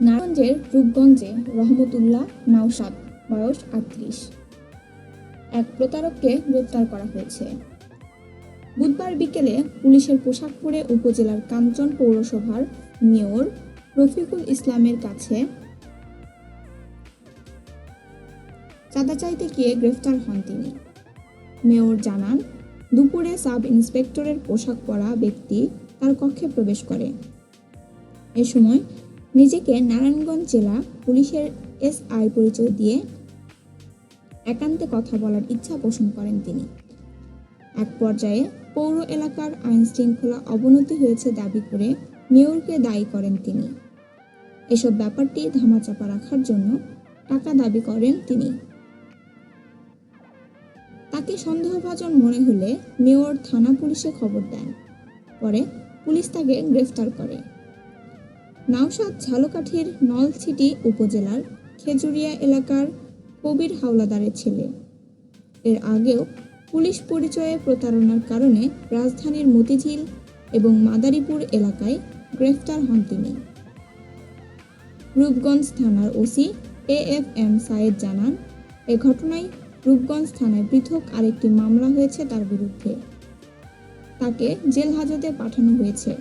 নারায়ণগঞ্জের রূপগঞ্জে রহমতুল্লাহ নাওশাদ, বয়স আটত্রিশ। এক প্রতারককে গ্রেপ্তার করা হয়েছে। বুধবার বিকেলে পুলিশের পোশাক পরে উপজেলার কাঞ্চন পৌরসভার মেয়র রফিকুল ইসলামের কাছে চাঁদা চাইতে গিয়ে গ্রেফতার হন তিনি। মেয়র জানান, দুপুরে সাব ইন্সপেক্টরের পোশাক পরা ব্যক্তি তার কক্ষে প্রবেশ করে। এ সময় নিজেকে নারায়ণগঞ্জ জেলা পুলিশের এসআই পরিচয় দিয়ে একান্তে কথা বলার ইচ্ছা পোষণ করেন তিনি। এক পর্যায়ে পৌর এলাকার আইন শৃঙ্খলা অবনতি হয়েছে দাবি করে মেয়রকে দায়ী করেন তিনি। এসব ব্যাপারটি ধামাচাপা রাখার জন্য টাকা দাবি করেন তিনি। তাকে সন্দেহভাজন মনে হলে মেয়র থানা পুলিশে খবর দেন। পরে পুলিশ তাকে গ্রেফতার করে। নাওশাদ ঝালকাঠির নলছিটি উপজেলার খেজুরিয়া এলাকার কবির হাওলাদারের ছেলে। এর আগেও পুলিশ পরিচয়ে প্রতারণার কারণে রাজধানীর মতিঝিল এবং মাদারীপুর এলাকায় গ্রেফতার হন তিনি। রূপগঞ্জ থানার OC A F M Sayed জানান, এ ঘটনায় রূপগঞ্জ থানায় পৃথক আরেকটি মামলা হয়েছে তার বিরুদ্ধে। তাকে জেল হাজতে পাঠানো হয়েছে।